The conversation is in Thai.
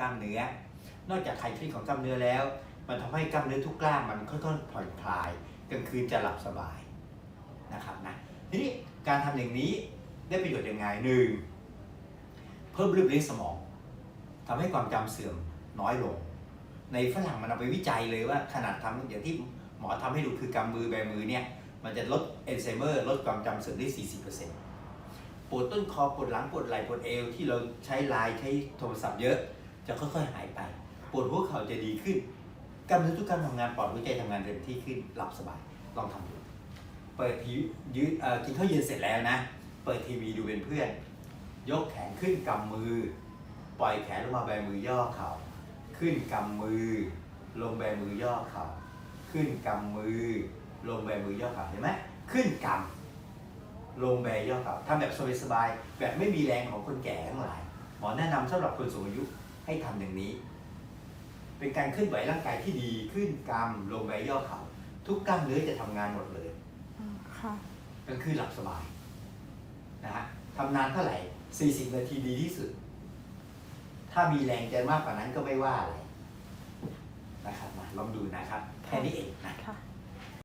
กล้ามเนื้อ นอกจากคลายเครียดของกล้ามเนื้อแล้ว มันทำให้กล้ามเนื้อทุกกล้ามมันค่อยๆผ่อนคลายกลางคืนจะหลับสบายนะครับนะทีนี้การทำอย่างนี้ได้ประโยชน์ยังไงหนึ่งเพิ่มรูปเลี้ยงสมองทำให้ความจำเสื่อมน้อยลง ในฝรั่งมันเอาไปวิจัยเลยว่าขนาดทำอย่างที่หมอทำให้ดูคือกำมือแบมือเนี่ยมันจะลดเอนไซเมอร์ลดความจำเสื่อมได้ 40%ปวดต้นคอปวดหลังปวดไหล่ปวดเอวที่เราใช้ไลน์ใช้โทรศัพท์เยอะ จะค่อยๆหายไป ปวดหัวเข่าจะดีขึ้นกล้ามเนื้อทุกกามทำงานปอดหัวใจทำงานเต็มที่ขึ้นหลับสบายลองทำดูเปิดทียืดกินข้าวเย็นเสร็จแล้วนะ เปิดทีวีดูเป็นเพื่อน ยกแขนขึ้นกำมือ ปล่อยแขนลงมาแบมือย่อเข่าขึ้นกำมือ ลงแบมือย่อเข่าขึ้นกำมือ ลงแบมือย่อเข่าเห็นไหมขึ้นกำลงแบย่อเข่าทำแบบสบายๆแบบไม่มีแรงของคนแก่ทั้งหลายหมอแนะนำสำหรับคนสูงอายุ ให้ทำอย่างนี้ เป็นการเคลื่อนไหวร่างกายที่ดีขึ้นกำลงแบย่อเข่าทุกกล้ามเนื้อจะทำงานหมดเลยอืมค่ะกลางคืนหลับสบายนะฮะทำนานเท่าไหร่ 40 นาทีดีที่สุด ถ้ามีแรงจะมากกว่านั้นก็ไม่ว่าอะไรนะครับมาลองดูนะครับ แค่นี้เองนะค่ะ